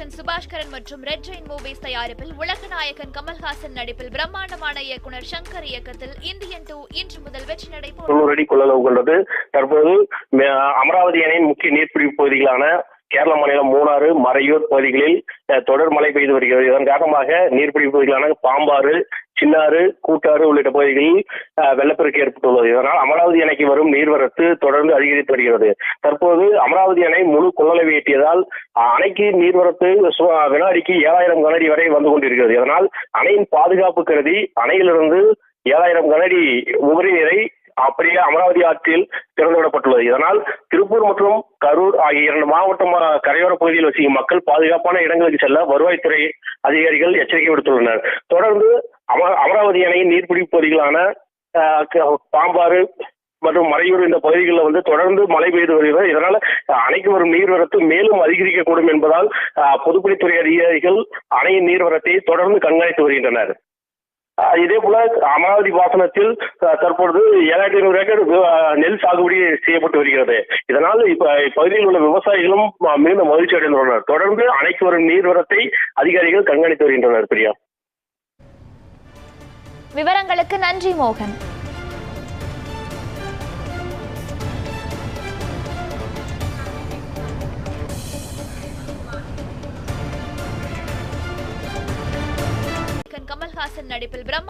Direction Subaskaran மற்றும் red Jain movies தயாரிப்பில் உலகநாயகன் கமல்ஹாசன் நடிப்பில் பிரம்மாண்டமான இயக்குனர் சங்கர் இயக்கத்தில் இந்தியன் டூ இன்று முதல் வெற்றி நடைபெறும் தொண்ணூறு அடி கொள்ளளவு கொண்டது. தற்போது அமராவதி அணையின் முக்கிய நீர்பிடிப்பு பகுதிகளான கேரள மாநிலம் மூணாறு மறையூர் பகுதிகளில் தொடர் மழை பெய்து வருகிறது. இதன் காரணமாக நீர்பிடிப்பு பகுதிகளான பாம்பாறு சின்னாறு கூட்டாறு உள்ளிட்ட பகுதிகளில் வெள்ளப்பெருக்கு ஏற்பட்டுள்ளது. இதனால் அமராவதி அணைக்கு வரும் நீர்வரத்து தொடர்ந்து அதிகரித்து வருகிறது. தற்போது அமராவதி அணை முழு கொள்ளளவை எட்டியதால் அணைக்கு நீர்வரத்து வினாடிக்கு ஏழாயிரம் கனடி வரை வந்து கொண்டிருக்கிறது. இதனால் அணையின் பாதுகாப்பு கருதி அணையிலிருந்து ஏழாயிரம் கனடி உபரி நீரை அப்படியே அமராவதி ஆற்றில் திறந்துவிடப்பட்டுள்ளது. இதனால் திருப்பூர் மற்றும் கரூர் ஆகிய இரண்டு மாவட்டம் கரையோர பகுதியில் வசிக்கும் மக்கள் பாதுகாப்பான இடங்களுக்கு செல்ல வருவாய்த்துறை அதிகாரிகள் எச்சரிக்கை விடுத்துள்ளனர். தொடர்ந்து அம- அமராவதி அணையின் நீர்பிடிப்பு பகுதிகளான பாம்பாறு மற்றும் மறையூர் இந்த பகுதிகளில் வந்து தொடர்ந்து மழை பெய்து வருகிறது. இதனால் அணைக்கு வரும் நீர்வரத்து மேலும் அதிகரிக்கக்கூடும் என்பதால் பொதுப்பணித்துறை அதிகாரிகள் அணையின் நீர்வரத்தை தொடர்ந்து கண்காணித்து வருகின்றனர். இதே போல அமராவதி பாசனத்தில் தற்பொழுது ஏழாயிரத்தி ஐநூறு ஏக்கர் நெல் சாகுபடி செய்யப்பட்டு வருகிறது. இதனால் இப்ப இப்பகுதியில் உள்ள விவசாயிகளும் மிகுந்த மகிழ்ச்சி அடைந்துள்ளனர். தொடர்ந்து அணைக்கு வரும் நீர்வரத்தை அதிகாரிகள் கண்காணித்து வருகின்றனர் பிரியா. விவரங்களுக்கு நன்றி மோகன். கமல்ஹாசன் நடிப்பில் பிரம்மா